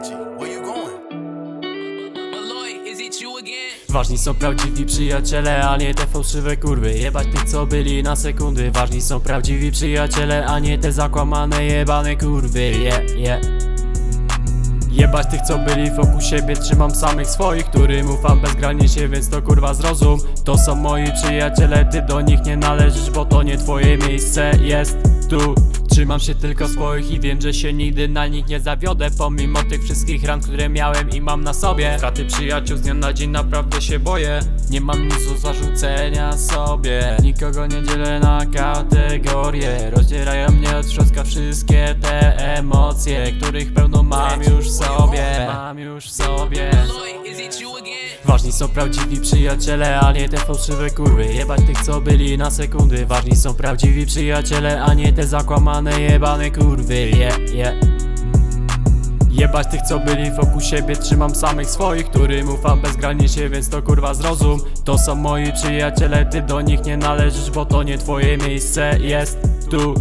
Angie, where you going? Malloy, is it you again? Ważni są prawdziwi przyjaciele, a nie te fałszywe kurwy. Jebać tych co byli na sekundy. Ważni są prawdziwi przyjaciele, a nie te zakłamane jebane kurwy. Yeah, yeah Jebać tych co byli wokół siebie. Trzymam samych swoich, którym ufam bezgranicznie Więc to kurwa zrozum. To są moi przyjaciele, ty do nich nie należysz Bo to nie twoje miejsce jest tu Trzymam się tylko swoich i wiem, że się nigdy na nich nie zawiodę Pomimo tych wszystkich ran, które miałem i mam na sobie. Straty przyjaciół z dnia na dzień naprawdę się boję. Nie mam nic do zarzucenia sobie. Nikogo nie dzielę na kategorie. Rozdzierają mnie środka wszystkie te emocje Których pełno mam już w sobie. Mam już w sobie? Ważni są prawdziwi przyjaciele, a nie te fałszywe kurwy. Jebać tych co byli na sekundy. Ważni są prawdziwi przyjaciele, a nie te zakłamane jebane kurwy. Yeah, yeah Jebać tych co byli wokół siebie. Trzymam samych swoich, którym ufam bezgranicznie Więc to kurwa zrozum. To są moi przyjaciele, ty do nich nie należysz Bo to nie twoje miejsce jest tu